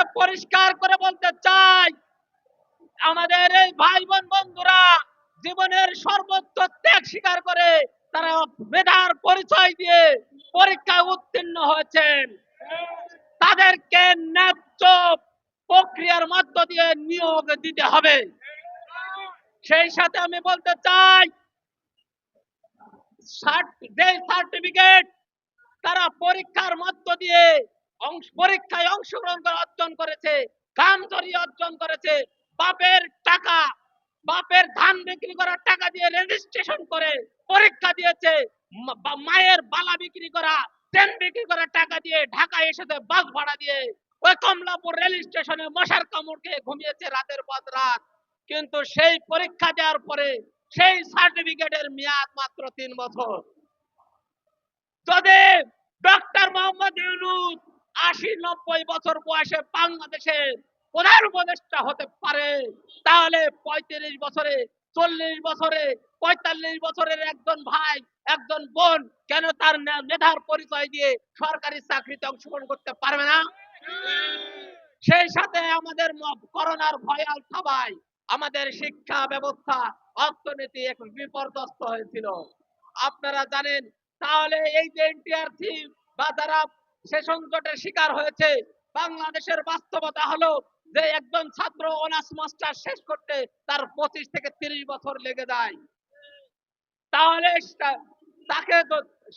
আজকে পরিষ্কার করে বলতে চাই, আমাদের এই ভাই বোন বন্ধুরা জীবনের সর্বোচ্চ ত্যাগ স্বীকার করে তারা মেধার পরিচয় দিয়ে পরীক্ষায় উত্তীর্ণ হয়েছেন। তাদেরকে ন্যায্য প্রক্রিয়ার মধ্য দিয়ে নিয়োগ দিতে হবে। সেই সাথে আমি বলতে চাই সার্টিফিকেট তারা পরীক্ষার মধ্য দিয়ে পরীক্ষায় অংশগ্রহণ করে অর্জন করেছে কাম জড়িয়ে অর্জন করেছে। বাপের টাকা, বাপের ধান বিক্রি করার টাকা দিয়ে রেজিস্ট্রেশন করে পরীক্ষা দিয়েছে। মায়ের বালা বিক্রি করা, ট্রেন বিক্রি করার টাকা দিয়ে ঢাকায় এসেছে বাস ভাড়া দিয়ে ওই কমলাপুর রেল স্টেশনে মশার কামড় খেয়ে ঘুমিয়েছে রাতের পর রাত। কিন্তু সেই পরীক্ষা দেওয়ার পরে সেই সার্টিফিকেটের মেয়াদ মাত্র তিন বছর। যদি ডক্টর মোহাম্মদ আশি নব্বই বছর বয়সে বাংলাদেশের প্রধান উপদেষ্টা হতে পারে, তাহলে পঁয়ত্রিশ বছরে, চল্লিশ বছরে, পঁয়তাল্লিশ বছরের একজন ভাই, একজন বোন কেন তার মেধার পরিচয় দিয়ে সরকারি চাকরিতে অংশগ্রহণ করতে পারবে না? সেই সাথে আমাদের করোনার ভয়াল থাবায় আমাদের শিক্ষা ব্যবস্থা, অর্থনীতি এক বিপর্যস্ত হয়েছিল। আপনারা জানেন, তাহলে এই যে এনটিআরসি বা যারা সেশন জটের শিকার হয়েছে। বাংলাদেশের বাস্তবতা হলো যে একজন ছাত্র অনার্স মাস্টার শেষ করতে তার পঁচিশ থেকে তিরিশ বছর লেগে যায়। তাহলে তাকে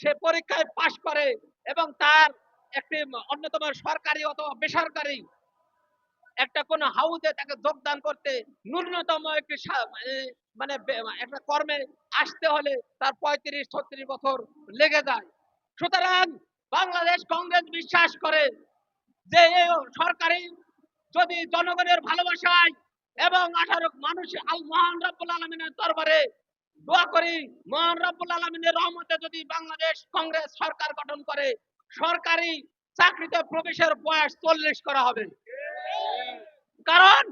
সে পরীক্ষায় পাশ করে এবং তার একটি অন্যতম সরকারি অথবা বেসরকারি একটা কোন হাউসে তাকে যোগদান করতে ন্যূনতম একটি মানে একটা কর্মে আসতে হলে তার পঁয়ত্রিশ, ছত্রিশ বছর লেগে যায়। সুতরাং বাংলাদেশ কংগ্রেস বিশ্বাস করে যে সরকারি যদি জনগণের ভালোবাসায় এবং আঠারো মানুষ মহান রব্বুল আলমিনের দরবারে দোয়া করি, মহান রব্বুল আলমিনের রহমতে যদি বাংলাদেশ কংগ্রেস সরকার গঠন করে, সরকারি চাকরিতে প্রবেশের বয়স চল্লিশ করা হবে। কারণ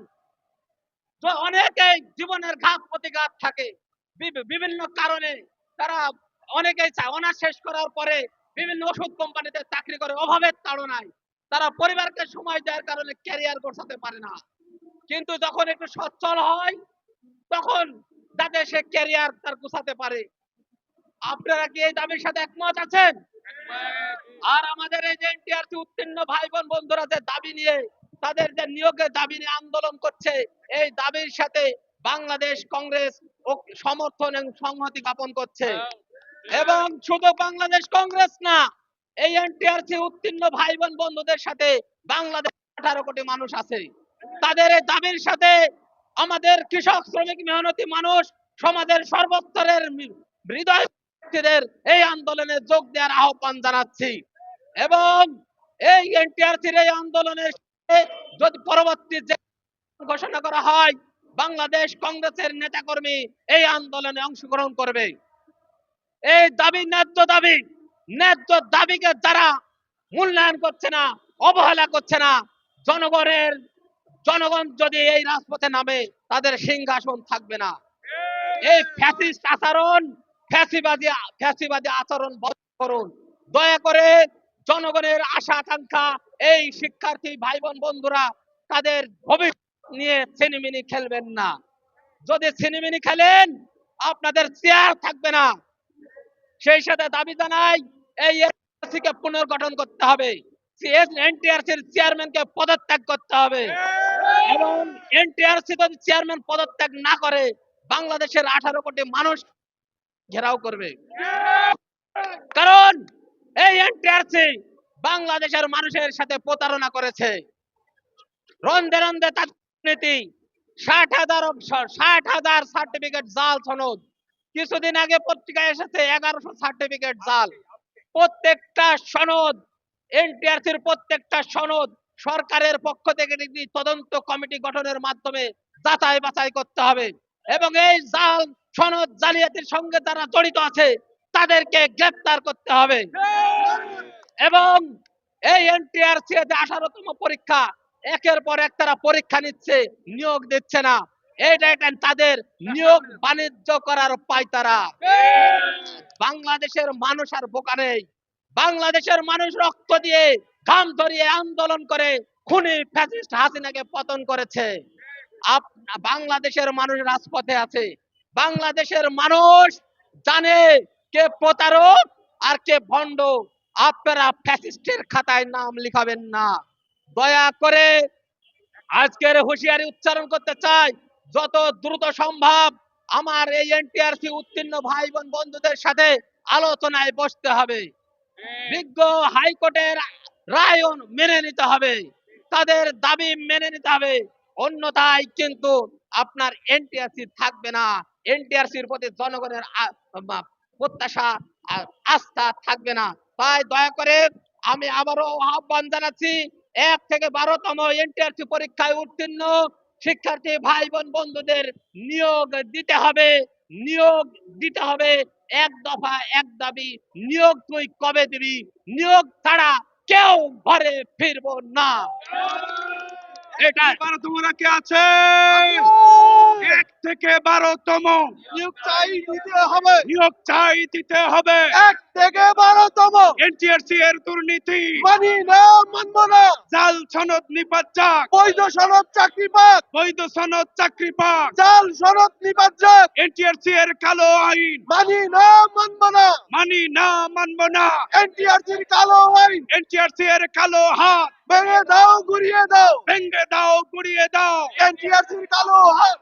তো অনেকেই জীবনের ঘাত প্রতিঘাত থাকে। বিভিন্ন কারণে তারা অনেকেই অনার্স শেষ করার পরে বিভিন্ন ওষুধ কোম্পানিতে চাকরি করে, অভাবের তাড়নায়। তারা পরিবারকে সময় দেওয়ার কারণে ক্যারিয়ার গোছাতে পারে না। কিন্তু যখন একটু সচ্ছল হয়, তখন যাতে সে ক্যারিয়ার তার গোছাতে পারে। আপনারা কি এই দাবির সাথে একমত আছেন? আর আমাদের এই যে এনটিআরসি উত্তীর্ণ ভাই বোন বন্ধুরা যে দাবি নিয়ে, তাদের যে নিয়োগের দাবি নিয়ে আন্দোলন করছে, এই দাবির সাথে বাংলাদেশ কংগ্রেস সমর্থন এবং সংহতি জ্ঞাপন করছে। এবং শুধু বাংলাদেশ কংগ্রেস না, এই এনটিআরসি উত্তীর্ণ ভাই বোন বন্ধুদের সাথে বাংলাদেশ আঠারো কোটি মানুষ আছে। তাদের এই দাবির সাথে আমাদের কৃষক, শ্রমিক, মেহনতি মানুষ সমাজের সর্বস্তরের হৃদয় এই আন্দোলনে যোগ দেওয়ার আহ্বান জানাচ্ছি। এবং এই এনটিআরসির এই আন্দোলনের যদি পরবর্তী যে ঘোষণা করা হয়, বাংলাদেশ কংগ্রেসের নেতাকর্মী এই আন্দোলনে অংশগ্রহণ করবে। এই দাবি ন্যায্য দাবি। ন্যায্য দাবিকে যারা মূল্যায়ন করছে না, অবহেলা করছে না, জনগণের, জনগণ যদি এই রাজপথে নামে, তাদের সিংহাসন থাকবে না। এই ফ্যাসিস্ট আচরণ, ফ্যাসিবাদী ফ্যাসিবাদী আচরণ বন্ধ করুন। দয়া করে জনগণের আশা আকাঙ্ক্ষা, এই শিক্ষার্থী ভাই বোন বন্ধুরা, তাদের ভবিষ্যৎ নিয়ে ছিনিমিনি খেলবেন না। যদি ছিনিমিনি খেলেন, আপনাদের চেয়ার থাকবে না। সেই সাথে দাবি জানাই, এই এনটিআরসি কে পুনর্গঠন করতে হবে। চেয়ারম্যানকে পদত্যাগ করতে হবে। এবং এনটিআরসি যদি চেয়ারম্যান পদত্যাগ না করে, বাংলাদেশের আঠারো কোটি মানুষ ঘেরাও করবে। কারণ এই এনটিআরসি বাংলাদেশের মানুষের সাথে প্রতারণা করেছে। রন্দে রন্দে তার নীতি, ষাট হাজার ষাট হাজার সার্টিফিকেট জাল সনদ কিছুদিন আগে পত্রিকায় এসেছে, এগারোশো সার্টিফিকেট জাল। প্রত্যেকটা সনদ, এনটিআরসির প্রত্যেকটা সনদ সরকারের পক্ষ থেকে তদন্ত কমিটি গঠনের মাধ্যমে যাচাই বাছাই করতে হবে। এবং এই জাল, সনদ জালিয়াতির সঙ্গে যারা জড়িত আছে, তাদেরকে গ্রেফতার করতে হবে। এবং এই এনটিআরসি যে আঠারোতম পরীক্ষা, একের পর এক তারা পরীক্ষা নিচ্ছে, নিয়োগ দিচ্ছে না। একটা তাদের নিয়োগ বাণিজ্য করার বাংলাদেশের মানুষ আর বোকা নেই। বাংলাদেশের মানুষ রক্ত দিয়ে ঘাম ধরিয়ে আন্দোলন করে খুনি ফ্যাসিস্ট হাসিনাকে পতন করেছে। বাংলাদেশের মানুষ রাজপথে আছে। বাংলাদেশের মানুষ জানে কে প্রতারক আর কে ভণ্ড। আপনারা ফ্যাসিস্টের খাতায় নাম লিখাবেন না। দয়া করে আজকের হুঁশিয়ারি উচ্চারণ করতে চাই। যত দ্রুত সম্ভব আমার এই এনটিআরসি উত্তীর্ণ ভাই বোন বন্ধুদের সাথে আলোচনায় বসতে হবে। বিজ্ঞ হাইকোর্টের রায় মেনে নিতে হবে। তাদের দাবি মেনে নিতে হবে। অন্যথায় কিন্তু আপনার এনটিআরসি থাকবে না। এনটিআরসির প্রতি জনগণের প্রত্যাশা আস্থা থাকবে না। তাই দয়া করে আমি আবারও আহ্বান জানাচ্ছি, এক থেকে বারোতম এনটিআরসি পরীক্ষায় উত্তীর্ণ শিক্ষার্থী ভাই বোন বন্ধুদের নিয়োগ দিতে হবে। নিয়োগ দিতে হবে এক দফা এক দাবি। নিয়োগ তুই কবে দিবি? নিয়োগ ছাড়া কেউ ঘরে ফিরবো না। এটা তোমরা কে আছে? এক থেকে বারোতম। নিয়োগ চাই দিতে হবে। নিয়োগ চাই দিতে হবে। এক থেকে বারোতম। এনটিআরসি এর দুর্নীতি। মানি না মানব না। জাল সনদ নিপাত যাক বৈধ সনদ চাকরি পাক। বৈধ সনদ চাকরি পাক। জাল সনদ নিবাদ যাক এনটিআরসি এর কালো আইন। মানি না মানব না। মানি না মানব না। এনটিআরসির কালো আইন। এনটিআরসি এর কালো হাত। ভেঙে দাও ঘুরিয়ে দাও। ভেঙ্গে দাও গুড়িয়ে দাও। এনটিআরসির কালো হাত।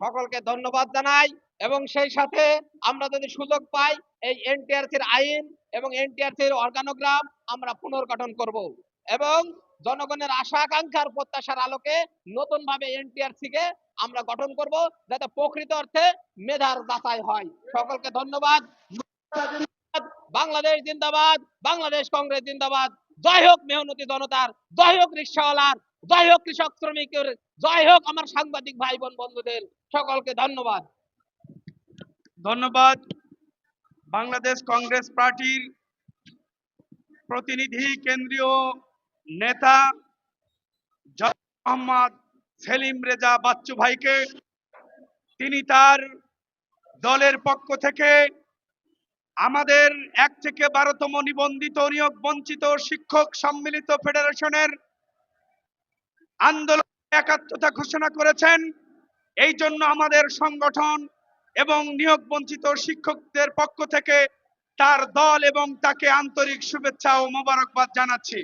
সকলকে ধন্যবাদ জানাই এবং সেই সাথে আমরা যদি সুযোগ পাই এই এনটিআরসির আইন এবং এনটিআরসির অর্গানোগ্রাম আমরা পুনর্গঠন করব এবং জনগণের আশা আকাঙ্ক্ষার প্রত্যাশার আলোকে নতুন ভাবে এনটিআরসি কে আমরা গঠন করব যাতে প্রকৃত অর্থে মেধার যাচাই হয়। সকলকে ধন্যবাদ। বাংলাদেশ জিন্দাবাদ, বাংলাদেশ কংগ্রেস জিন্দাবাদ। জয় হোক মেহনতি জনতার, জয় হোক রিক্সাওয়ালার। জয় হোক কৃষক শ্রমিকের, জয় হোক আমার সাংবাদিক ভাই বোন বন্ধুদের, সকলকে ধন্যবাদ। ধন্যবাদ। বাংলাদেশ কংগ্রেস পার্টির প্রতিনিধি, কেন্দ্রীয় নেতা মোহাম্মদ সেলিম রেজা বাচ্চু ভাইকে, তিনি তার দলের পক্ষ থেকে আমাদের এক থেকে বারোতম নিবন্ধিত নিয়োগ বঞ্চিত শিক্ষক সম্মিলিত ফেডারেশনের আন্দোলন একাত্মতা ঘোষণা করেছেন। এই জন্য আমাদের সংগঠন এবং নিয়োগ বঞ্চিত শিক্ষকদের পক্ষ থেকে তার দল এবং তাকে আন্তরিক শুভেচ্ছা ও মোবারকবাদ জানাচ্ছি।